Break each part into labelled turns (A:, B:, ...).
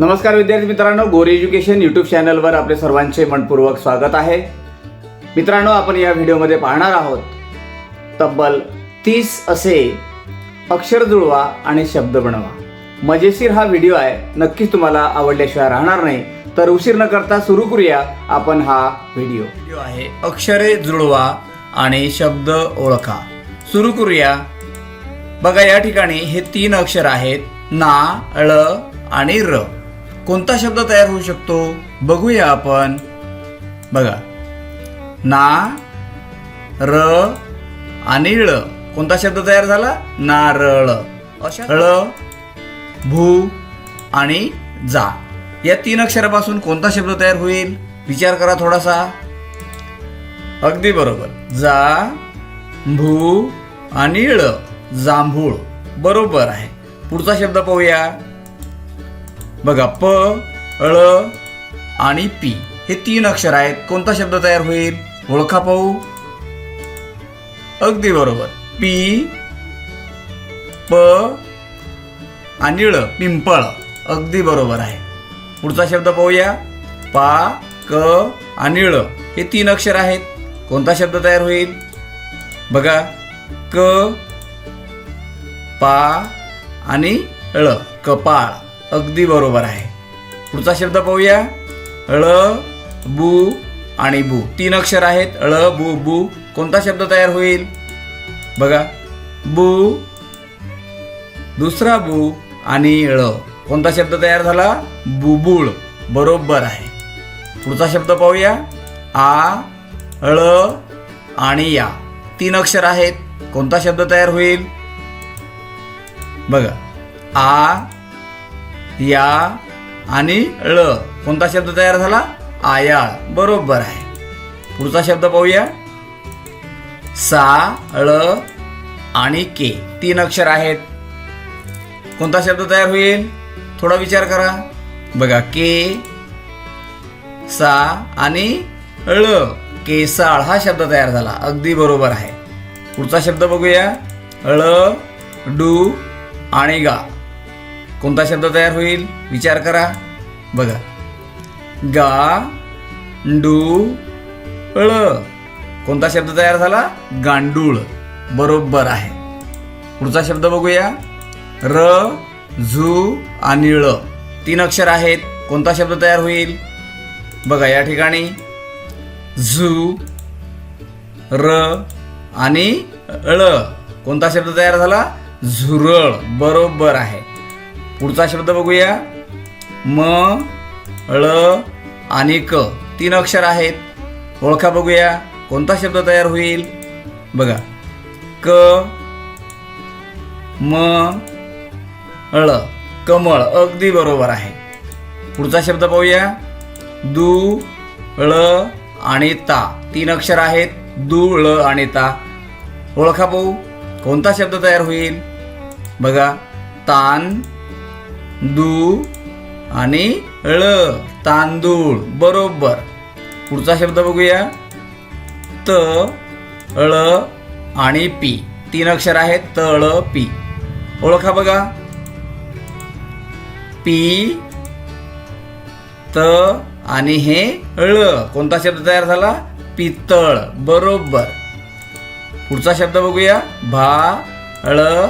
A: नमस्कार विद्यार्थी मित्रांनो गोरी एज्युकेशन यूट्यूब चॅनलवर आपले सर्वांचे मनपूर्वक स्वागत आहे. मित्रांनो आपण या व्हिडिओमध्ये पाहणार आहोत तब्बल तीस असे अक्षर जुळवा आणि शब्द बनवा. मजेशीर हा व्हिडिओ आहे नक्कीच तुम्हाला आवडल्याशिवाय राहणार नाही तर उशीर न करता सुरू करूया आपण हा व्हिडिओ. व्हिडिओ आहे अक्षरे जुळवा आणि शब्द ओळखा. सुरू करूया. बघा या ठिकाणी हे तीन अक्षर आहेत ना ळ आणि र. कोणता शब्द तयार होऊ शकतो? बघूया आपण. बघा. ना र आणि ळ कोणता शब्द तयार झाला? नारळ. अशा ळ भू आणि जा. या तीन अक्षरापासून कोणता शब्द तयार होईल? विचार करा थोडासा. अगदी बरोबर. जा भू आणि ळ जांभूळ. बरोबर आहे. पुढचा शब्द पाहूया. बघा प ळ आणि पी हे तीन अक्षर आहेत. कोणता शब्द तयार होईल? ओळखा पाहू. अगदी बरोबर. पी प आणि ळ पिंपळ. अगदी बरोबर आहे. पुढचा शब्द पाहूया. पा क आणि ळ हे तीन अक्षर आहेत. कोणता शब्द तयार होईल? बघा. क पा आणि ळ कपाळ. अगदी बरोबर आहे. पुढचा शब्द पाहूया. ळ बू आणि बू. तीन अक्षर आहेत. ळ बू बू. कोणता शब्द तयार होईल? बघा. बू दुसरा बू आणि ळ. कोणता शब्द तयार झाला? बुबुळ. बरोबर आहे. पुढचा शब्द पाहूया. आ ळ आणि या. तीन अक्षर आहेत. कोणता शब्द तयार होईल? बघा. आ या आणि ळ कोणता शब्द तयार झाला? आयाळ. बरोबर आहे. पुढचा शब्द पाहूया. सा ळ आणि के. तीन अक्षर आहेत. कोणता शब्द तयार होईल? थोडा विचार करा. बघा के सा आणि ळ केसाळ हा शब्द तयार झाला. अगदी बरोबर आहे. पुढचा शब्द बघूया. ळ डू आणि गा. कोणता शब्द तयार होईल? विचार करा. बघा. गा डू ळ. कोणता शब्द तयार झाला? गांडूळ. बरोबर आहे. पुढचा शब्द बघूया. र झू आणि ळ. तीन अक्षर आहेत. कोणता शब्द तयार होईल? बघा या ठिकाणी. झू र आणि ळ. कोणता शब्द तयार झाला? झुरळ. बरोबर आहे. पुढचा शब्द बघूया. म ळ आणि क. तीन अक्षर आहेत. ओळखा बघूया. कोणता शब्द तयार होईल? बघा. क म ळ कमळ अगदी बरोबर आहे. पुढचा शब्द पाहूया. दू ळ आणि ता. तीन अक्षर आहेत. दू ळ आणि ता. ओळखा पाहू कोणता शब्द तयार होईल? बघा. तान दू आणि ळ तांदूळ बरोबर. पुढचा शब्द बघूया. त ळ आणि पी. तीन अक्षर आहेत त ळ पी. ओळखा बघा. पी त आणि हे ळ. कोणता शब्द तयार झाला? पितळ. बरोबर. पुढचा शब्द बघूया. भा ळ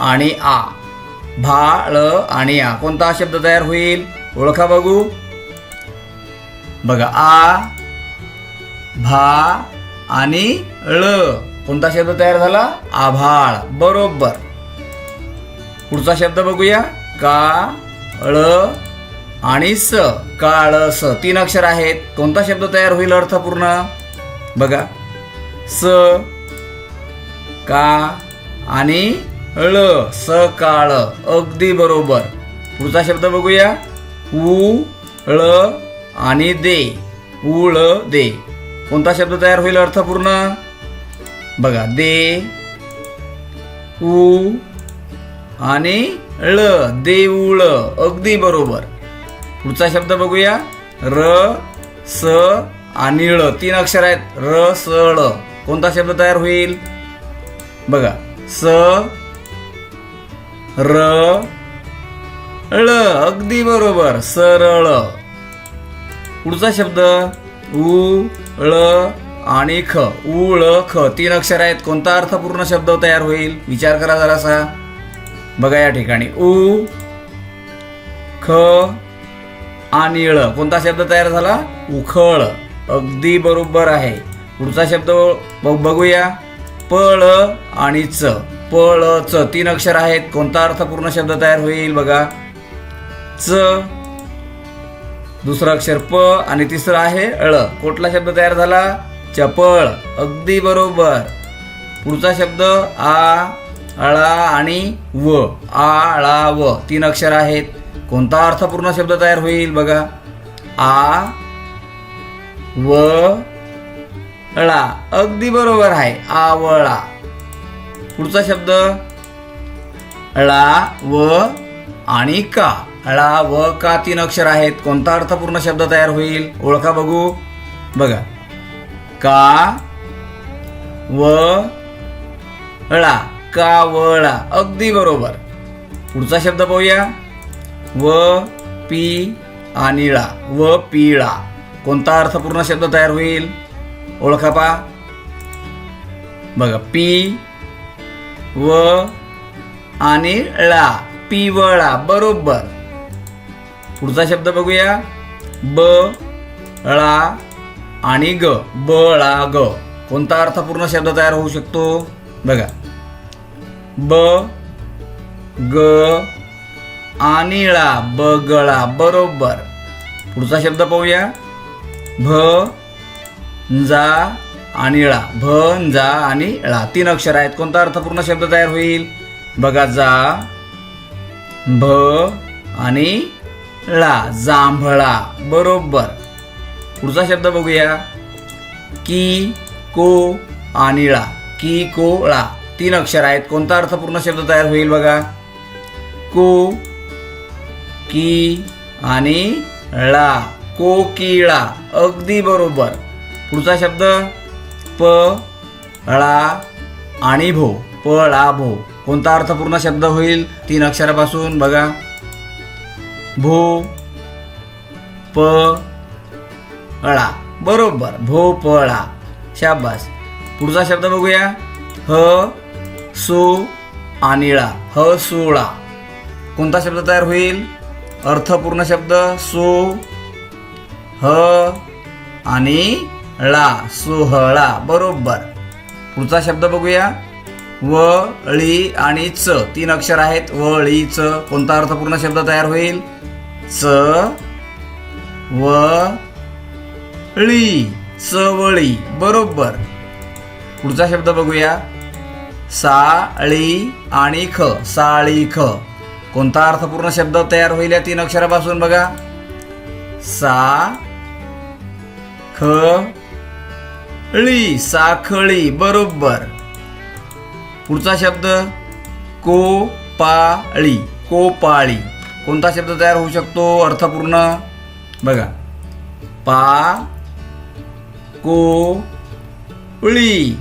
A: आणि आ. भा ळ आणि आ. कोणता शब्द तयार होईल? ओळखा बघू. बघा आ भा आणि ळ. कोणता शब्द तयार झाला? आभाळ बरोबर. पुढचा शब्द बघूया. का ळ आणि स. काळ स. तीन अक्षर आहेत. कोणता शब्द तयार होईल अर्थपूर्ण? बघा. स का आणि ळ स काळ अगदी बरोबर. पुढचा शब्द बघूया. उ ळ आणि दे. उळ दे. कोणता शब्द तयार होईल अर्थपूर्ण? बघा दे उ आणि ळ देऊळ अगदी बरोबर. पुढचा शब्द बघूया. र स आणि ळ तीन अक्षर आहेत. र स ळ. कोणता शब्द तयार होईल? बघा स र ळ अगदी बरोबर सरळ. पुढचा शब्द उ ळ आणि ख. उ ळ ख. तीन अक्षर आहेत. कोणता अर्थपूर्ण शब्द तयार होईल? विचार करा जरासा. बघा या ठिकाणी. उ ख आणि ळ. कोणता शब्द तयार झाला? उखळ. अगदी बरोबर आहे. पुढचा शब्द बघूया. पळ आणि च. पळ च तीन अक्षर आहेत. कोणता अर्थपूर्ण शब्द तयार होईल बघा. च. दुसरं अक्षर प आणि तिसरं आहे ळ. कुठला शब्द तयार झाला? चपळ. अगदी बरोबर. पुढचा शब्द आ अळा आणि व. आळा व. तीन अक्षर आहेत. कोणता अर्थपूर्ण शब्द तयार होईल बघा. आ व ळा अगदी बरोबर आहे. आवळा पुढचा शब्द ळा व आणि का. ळा व का तीन अक्षर आहेत. कोणता अर्थपूर्ण शब्द तयार होईल? ओळखा बघू. बघा. का व ळा का वळा अगदी बरोबर. पुढचा शब्द पाहूया. व पी आणि ळा. व पिळा कोणता अर्थपूर्ण शब्द तयार होईल? ओळखा पा. बघा. पी व आणि ळा पिवळा बरोबर. पुढचा शब्द बघूया. ब ळा आणि ग बळा ग. कोणता अर्थपूर्ण शब्द तयार होऊ शकतो? बघा. ब ग आणि ळा बगळा बरोबर. पुढचा शब्द पाहूया. भ जा आणि ळा भ जा आणि ळा तीन अक्षर आहेत. कोणता अर्थपूर्ण शब्द तयार होईल? बघा जा भ आणि ळा. जांभळा. बरोबर. पुढचा शब्द बघूया. की को आणि ळा. की को ळा. तीन अक्षर आहेत. कोणता अर्थपूर्ण शब्द तयार होईल बघा? को की आणि ळा. कोकिळा अगदी बरोबर. पुढचा शब्द? प ळा आणि भो. पळा भो. कोणता अर्थपूर्ण शब्द होईल? तीन अक्षरापासून बघा. भो प ळा. बरोबर. भो पळा शाबास. पुढचा शब्द बघूया. ह सो आणि ळा. ह सुळा कोणता शब्द तयार होईल? अर्थपूर्ण शब्द सु ह आणि ळा सोहळा बरोबर. पुढचा शब्द बघूया. व ळी आणि च. तीन अक्षर आहेत. व ळी च. कोणता अर्थपूर्ण शब्द तयार होईल? च व ळी. चवळी बरोबर. पुढचा शब्द बघूया. साळी आणि ख. साळी ख. कोणता अर्थपूर्ण शब्द तयार होईल या तीन अक्षरापासून बघा. सा ख ळी साखळी बरोबर. पुढचा शब्द कोपाळी. कोपाळी. कोणता शब्द तयार होऊ शकतो? अर्थपूर्ण. बघा. पा को ळी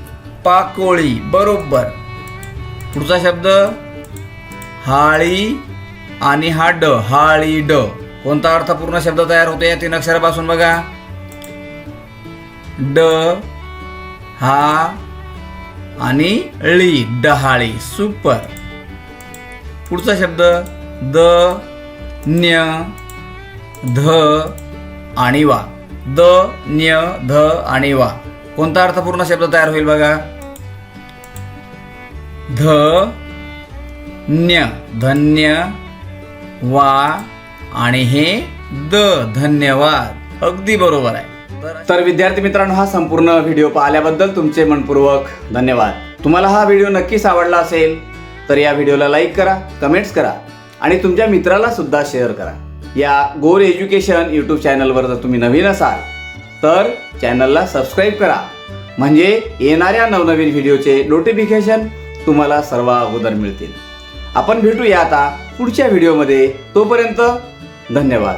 A: पाकोळी. बरोबर. पुढचा शब्द हाळी आणि हा ड. हाळी ड. कोणता अर्थपूर्ण शब्द तयार होतो या तीन अक्षरापासून बघा. ड हा आणि ळी डहाळी सुपर. पुढचा शब्द द न्य ध आणि वा द न्य ध आणि वा कोणता अर्थपूर्ण शब्द तयार होईल बघा? ध न्य धन्य वा आणि हे द धन्यवाद. अगदी बरोबर आहे. तर विद्यार्थी मित्रांनो हा संपूर्ण व्हिडिओ पाहिल्याबद्दल तुमचे मनपूर्वक धन्यवाद. तुम्हाला हा व्हिडिओ नक्कीच आवडला असेल तर या व्हिडिओला लाईक करा कमेंट्स करा आणि तुमच्या मित्राला सुद्धा शेअर करा. या गोर एज्युकेशन यूट्यूब चॅनलवर जर तुम्ही नवीन असाल तर चॅनलला सबस्क्राईब करा. म्हणजे येणाऱ्या नवनवीन व्हिडिओचे नोटिफिकेशन तुम्हाला सर्व अगोदर मिळतील. आपण भेटूया आता पुढच्या व्हिडिओमध्ये. तोपर्यंत धन्यवाद.